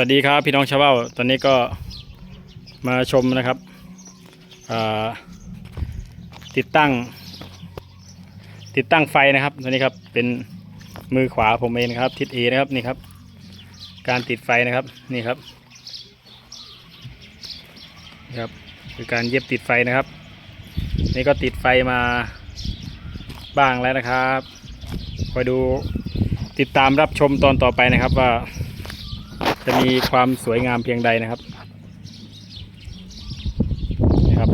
วัสดีครับพี่น้องชาวบ้านตอนนี้ก็มาชมนะครับติดตั้ง ติดตั้งไฟนะครับตัวนี้ครับเป็นมือขวาผมเองนะครับ ทิศเอนะครับนี่ครับ การติดไฟนะครับนี่ครับครับคือการเย็บติดไฟนะครับ นี่ก็ติดไฟมาบ้างแล้วนะครับคอยดูติดตามรับชมตอนต่อไปนะครับว่า จะมีความสวยงามเพียงใดนะครับนี่ครับ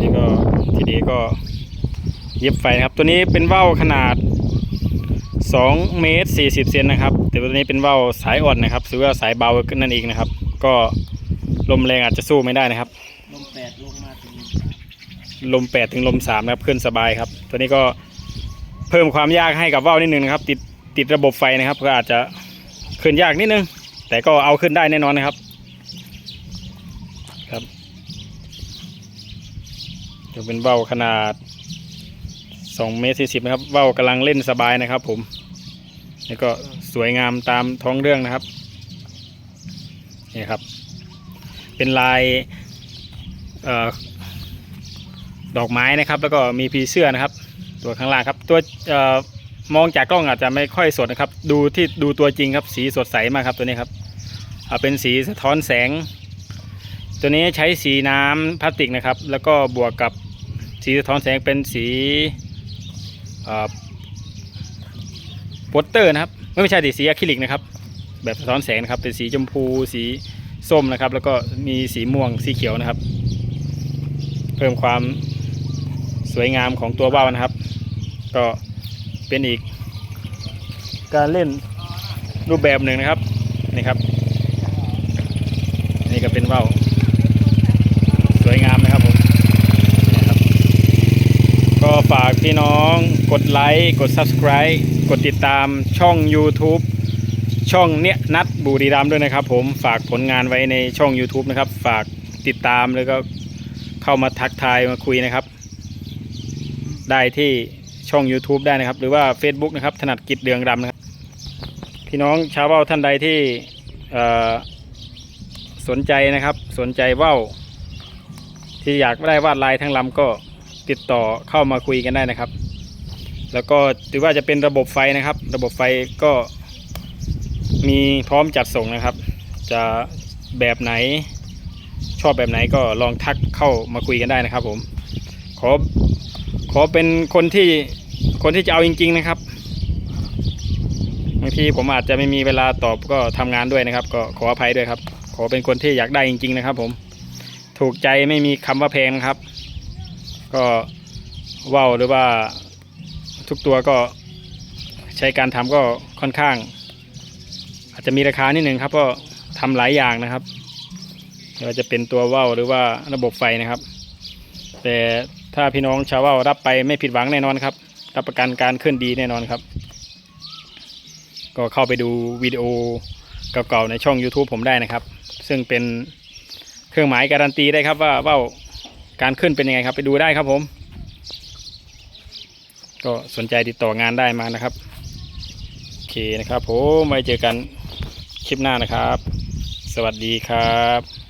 นี่ก็ทีนี้ก็เย็บไฟนะครับ ตัวนี้เป็นว่าวขนาด2เมตร40เซนนะครับ แต่ตัวนี้เป็นว่าวสายอ่อนนะครับหรือว่าสายเบานั่นเองนะครับ ก็ลมแรงอาจจะสู้ไม่ได้นะครับ ลมแปดลงมาถึงลม8ถึงลม3นะครับขึ้นสบายครับ ตัวนี้ก็เพิ่มความยากให้กับว่าวนิดนึงนะครับ ติด ติดระบบไฟนะครับ ก็อาจจะขึ้นยากนิดนึง แต่ก็เอาขึ้นได้แน่นอนนะครับ ครับจะเป็นว่าขนาด2เมตร40นะครับว่ากำลังเล่นสบายนะครับ ผมนี่ก็สวยงามตามท้องเรื่องนะครับนี่ครับ เป็นลายออดอกไม้นะครับ แล้วก็มีผีเสื้อนะครับ ตัวข้างล่างครับ ตัว มองจากกล้องอาจจะไม่ค่อยสดนะครับ ดูที่ดูตัวจริงครับ สีสดใสมากครับตัวนี้ครับอ่าเป็นสีสะท้อนแสง ตัวนี้ใช้สีน้ำพลาสติกนะครับ แล้วก็บวกกับสีสะท้อนแสงเป็นสีโปสเตอร์นะครับไม่ไม่ใช่ดิสีอะคริลิกนะครับแบบสะท้อนแสงนะครับเป็นสีชมพูสีส้มนะครับ แล้วก็มีสีม่วงสีเขียวนะครับ เพิ่มความสวยงามของตัวว่าวนะครับ ก็ เป็นอีก การเล่นรูปแบบหนึ่งนะครับนี่ครับ นี่ก็เป็นว่าวสวยงามนะครับผมบก็ฝากพี่น้องกดไลค์กด subscribe กดติดตามช่อง YouTube ช่องเนี้ยนัดบุรีรัมด้วยนะครับ ผมฝากผลงานไว้ในช่อง YouTube นะครับ ฝากติดตามแล้วก็เข้ามาทักทายมาคุยนะครับ ได้ที่ ช่อง YouTube ได้นะครับ หรือว่า Facebook นะครับถนัดกิจเดืองรำนะครับ พี่น้องชาวเว้าท่านใดที่สนใจนะครับ สนใจเว้าที่อยากได้วาดลายทั้งลำก็ติดต่อเข้ามาคุยกันได้นะครับ แล้วก็ถือว่าจะเป็นระบบไฟนะครับ ระบบไฟก็มีพร้อมจัดส่งนะครับ จะแบบไหนชอบแบบไหนก็ลองทักเข้ามาคุยกันได้นะครับผม ขอขอเป็นคนที่ คนที่จะเอาจริง ๆ นะครับบางทีผมอาจจะไม่มีเวลาตอบก็ทำงานด้วยนะครับ ก็ขออภัยด้วยครับ ขอเป็นคนที่อยากได้จริง ๆ นะครับ ผมถูกใจไม่มีคำว่าแพงครับ ก็ว่าวหรือว่าทุกตัวก็ใช้การทำก็ค่อนข้าง อาจจะมีราคานิดหนึ่งครับก็ทำหลายอย่างนะครับไม่ว่าจะเป็นตัวว่าวหรือว่าระบบไฟนะครับ แต่ถ้าพี่น้องชาวว่าวรับไปไม่ผิดหวังแน่นอนครับ รับประกันการเคลื่อนดีแน่นอนครับ ก็เข้าไปดูวิดีโอเก่าๆในช่อง YouTube ผมได้นะครับ ซึ่งเป็นเครื่องหมายการันตีได้ครับว่าว่าการขึ้นเป็นยังไงครับ ไปดูได้ครับผม ก็สนใจติดต่องานได้มานะครับโอเคนะครับผมไว้เจอกันคลิปหน้านะครับ สวัสดีครับ